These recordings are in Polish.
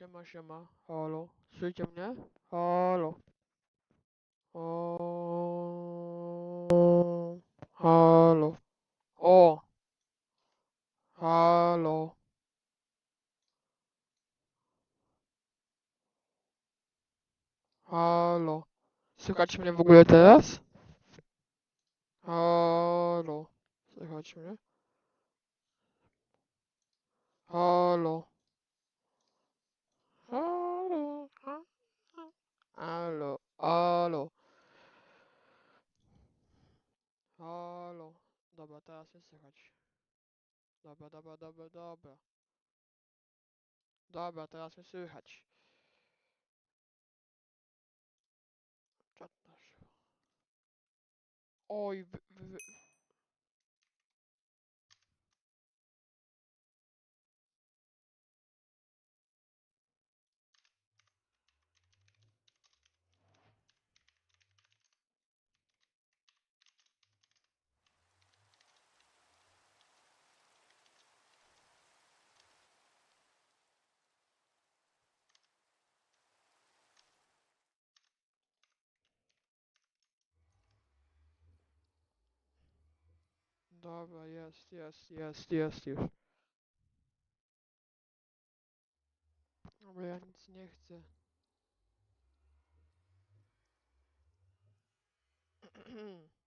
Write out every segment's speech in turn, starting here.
Siema, siema. Halo. Słyszycie mnie? Halo. O. Halo. O. Halo. Halo. Słychać mnie w ogóle teraz? Halo. Słychać mnie? Halo. Halo. ha- ha- Halo. Halo. Halo. Dobra, teraz mnie słychać. Dobra, dobra, dobra, dobra. Dobra, teraz mnie słychać. Czat nasz. Oj, wy, wy, wy. Dobra, jest, jest, jest, jest już. Dobra, ja nic nie chcę.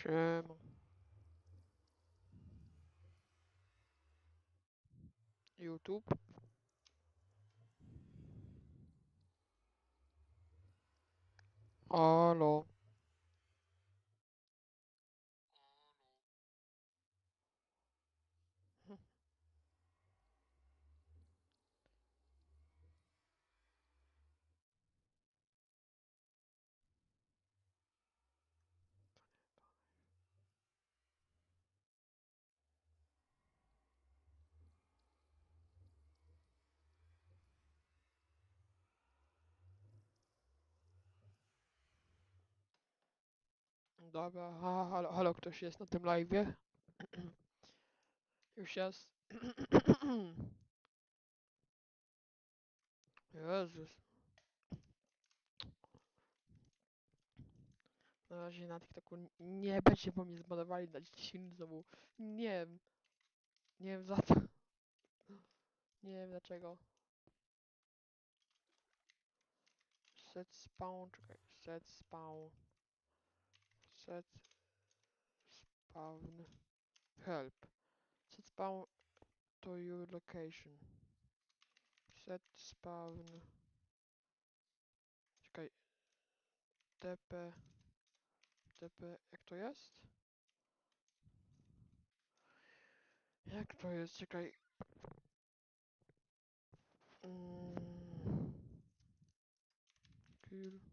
Siema. YouTube. Halo. Dobra, ha, halo, halo, ktoś jest na tym live'ie? Już jest. Jezus. Na razie na TikToku nie będzie, bo mnie zbanowali na 10 minut znowu. Nie wiem. Nie wiem za co. Nie wiem dlaczego. Set spawn, czekaj. Set spawn. Set spawn. Help. Set spawn to your location. Set spawn. Czekaj. TP. TP. Jak to jest? Jak to jest? Czekaj. Mm. Kill.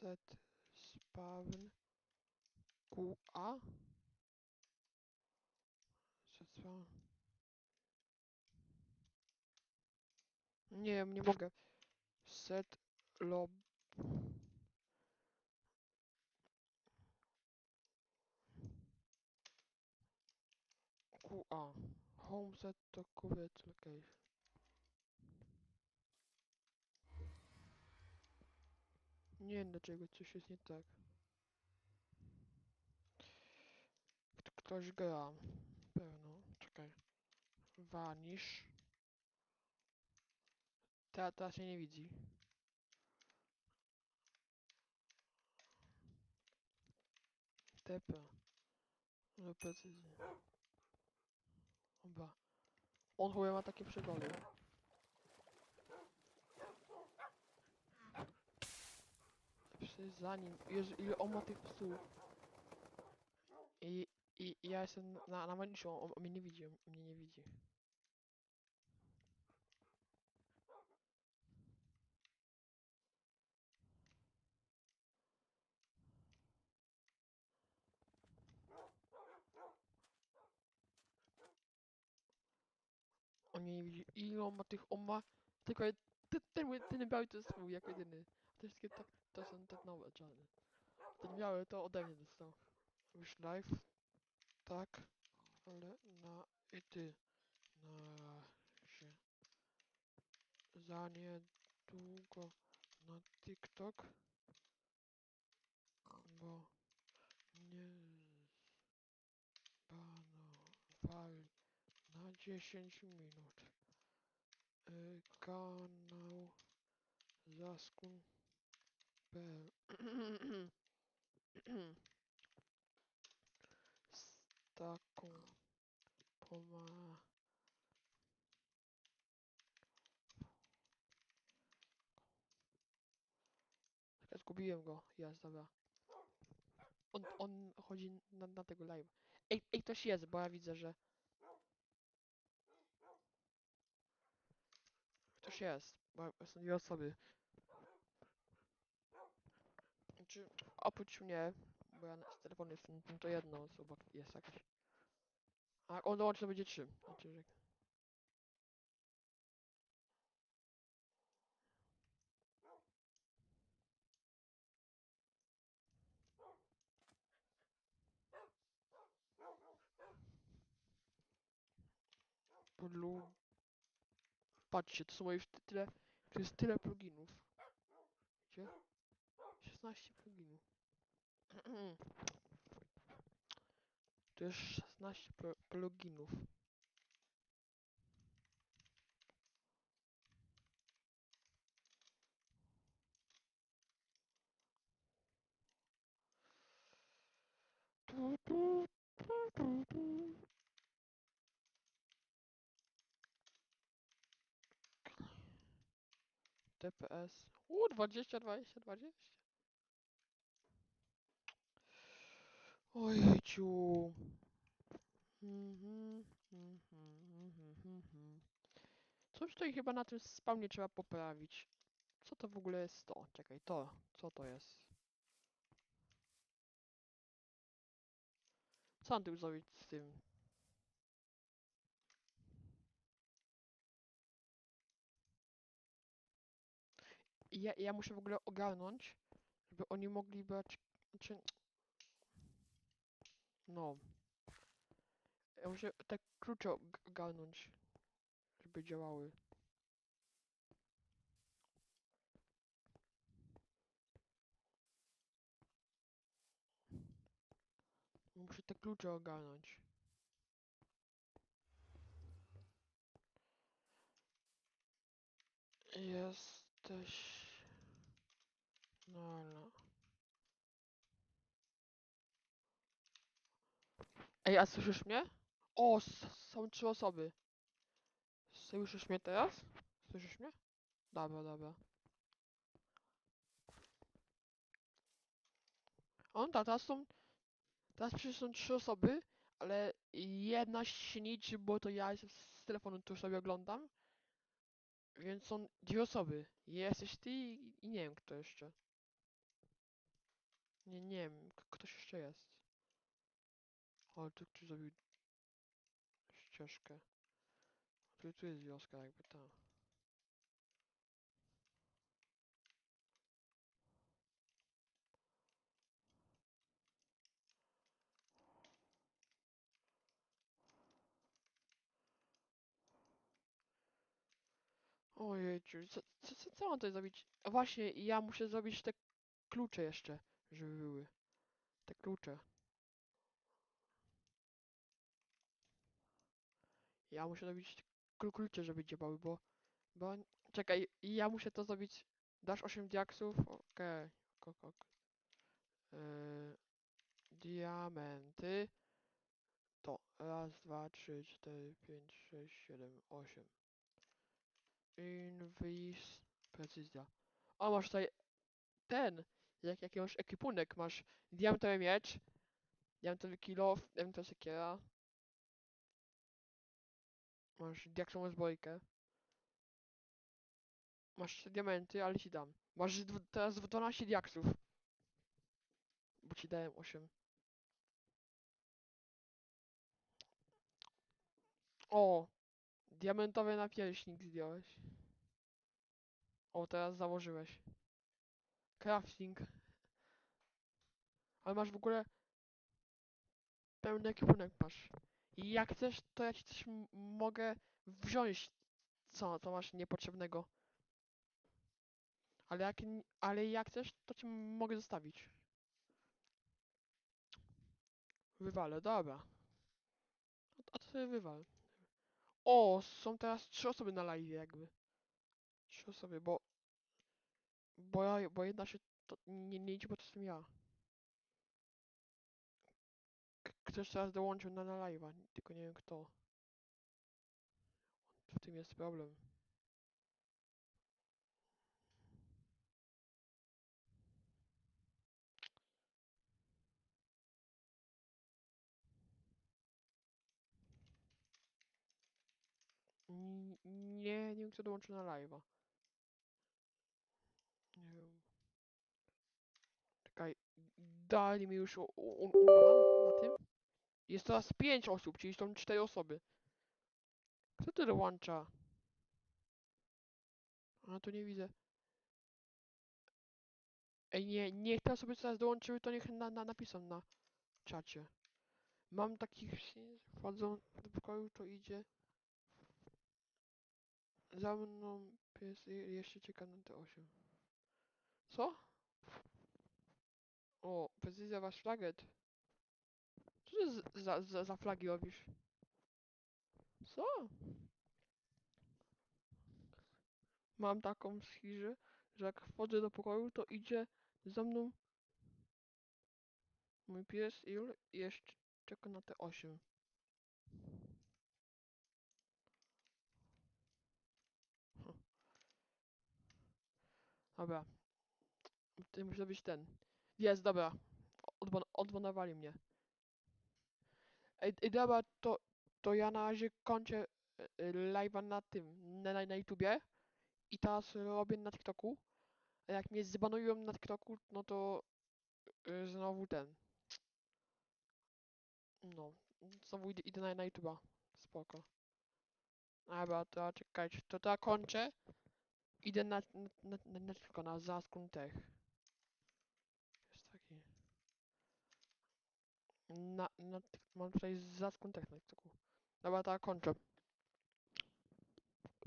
Set spawn. QA. Set spawn. Nie nie mogę. Set lob. QA. Home set to current location. Nie wiem dlaczego coś jest nie tak. Kto- Ktoś gra. Pewno. Czekaj. Vanish. Ta, teraz się nie widzi. TP. No precyzję. Dobra. On chyba ma takie przygody. Ty za nim. Jezu, ile on ma tych psów. I, i, ja jestem na, na maniszu, on, on mnie nie widzi, on mnie nie widzi. On mnie nie widzi. Ile on ma tych, on ma tylko ten, ten, ten biały to jest jako jedyny. Wszystkie tak, to są te nowe czarne. Ten biały to ode mnie dostał. Już live. Tak. Ale na i ty. Na się. Za niedługo na TikTok. Bo nie zbanowali na 10 minut. Y, kanał Zaskun. Z taką poma... Czekaj, zgubiłem go. Jest, dobra. On, on chodzi na, na tego live. Ej, ej, ktoś jest, bo ja widzę, że... Ktoś jest, bo są dwie osoby. Znaczy, oprócz mnie, bo ja z telefonu jestem, to jedna osoba jest jakaś. A jak on dołączy, to będzie trzy. Znaczy, że... Plu... Patrzcie, to są moje tyle... To jest tyle pluginów. Gdzie? 16 pluginów. To jest 16 pl pluginów. Tu, tu, tu, tu, tu. TPS. U, 20, 20, 20. Ojejciu. Mhm, mhm. Coś tutaj chyba na tym spawnie trzeba poprawić. Co to w ogóle jest to? Czekaj, to. Co to jest? Co mam tu zrobić z tym? Ja, ja muszę w ogóle ogarnąć, żeby oni mogli brać... Czy... No. Ja muszę te klucze og- ogarnąć, żeby działały. Muszę te klucze ogarnąć. Jesteś... No, no. Ej, a słyszysz mnie? O, są trzy osoby. Słyszysz mnie teraz? Słyszysz mnie? Dobra, dobra. On, ta, teraz są... Teraz przecież są trzy osoby, ale jedna się nie liczy, bo to ja jestem z telefonu, tu sobie oglądam. Więc są dwie osoby. Jesteś ty i, i nie wiem kto jeszcze. Nie, nie wiem, ktoś jeszcze jest. O, tu ktoś zrobił ścieżkę. Tu, tu jest wioska jakby ta. Ojejciu, co, co, co, co mam tutaj zrobić? Właśnie, ja muszę zrobić te klucze jeszcze, żeby były. Te klucze. Ja muszę klu- klucze, żeby działały, bo... Bo... Czekaj, ja muszę to zrobić... Dasz 8 diaksów? Okej. Okay. ok. Yy, diamenty. To. Raz, dwa, trzy, cztery, pięć, sześć, siedem, osiem. Invis... Precyzja. O, masz tutaj... Ten! jak jakiegoś ekwipunek. Masz diamentowy miecz, diamentowy kilof, diamentowa siekiera. Masz diaksową zbrojkę. Masz diamenty, ale ci dam. Masz teraz 12 diaksów. Bo ci dałem 8. O! Diamentowy napierśnik zdjąłeś. O, teraz założyłeś. Crafting. Ale masz w ogóle pełny ekwipunek masz. I jak chcesz, to ja ci coś mogę wziąć, co, co masz niepotrzebnego. Ale jak, ale jak chcesz, to ci mogę zostawić. Wywalę, dobra. A to sobie wywal. O, są teraz trzy osoby na live jakby. Trzy osoby, bo... Bo, ja, bo jedna się to nie, nie idzie, bo to jestem ja. Ktoś teraz dołączył na, na live'a, tylko nie wiem kto. W tym jest problem. Nie, nie wiem kto dołączył na live'a. Nie wiem. Czekaj, dali mi już u, u, u, na tym? Jest teraz pięć osób, czyli są cztery osoby. Kto tu dołącza? A tu nie widzę. Ej, nie, niech te osoby teraz dołączyły, to niech na, na, napiszą na czacie. Mam takich, wchodzą do pokoju, to idzie. Za mną pies jeszcze czeka na te 8. Co? O, precyzja wasz flaget. Co ty za, za, za flagi robisz? Co? Mam taką schirzę, że jak wchodzę do pokoju, to idzie za mną mój pies i jeszcze czeka na te 8. Hm. Dobra. Ty musi być ten. Jest, dobra. Odban odbanowali mnie. Ej, dobra, to, to ja na razie kończę y, live'a na tym, na, na, na YouTubie i teraz robię na TikToku. A jak mnie zbanują na TikToku, no to y, znowu ten. No, znowu idę, idę na, na YouTube'a. Spoko. Dobra, to czekajcie, to to kończę. Idę na, na, na, na, na tylko na Zaskun Tech. Jest Na, na, mam tutaj Zaskun Tech na TikToku. Dobra, to kończę.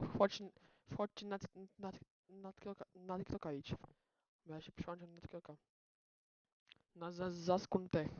Wchodź, wchodźcie na, na, na, TikToka, na TikToka idź. Bo ja się przyłączam na TikToka. Na za, Zaskun Tech.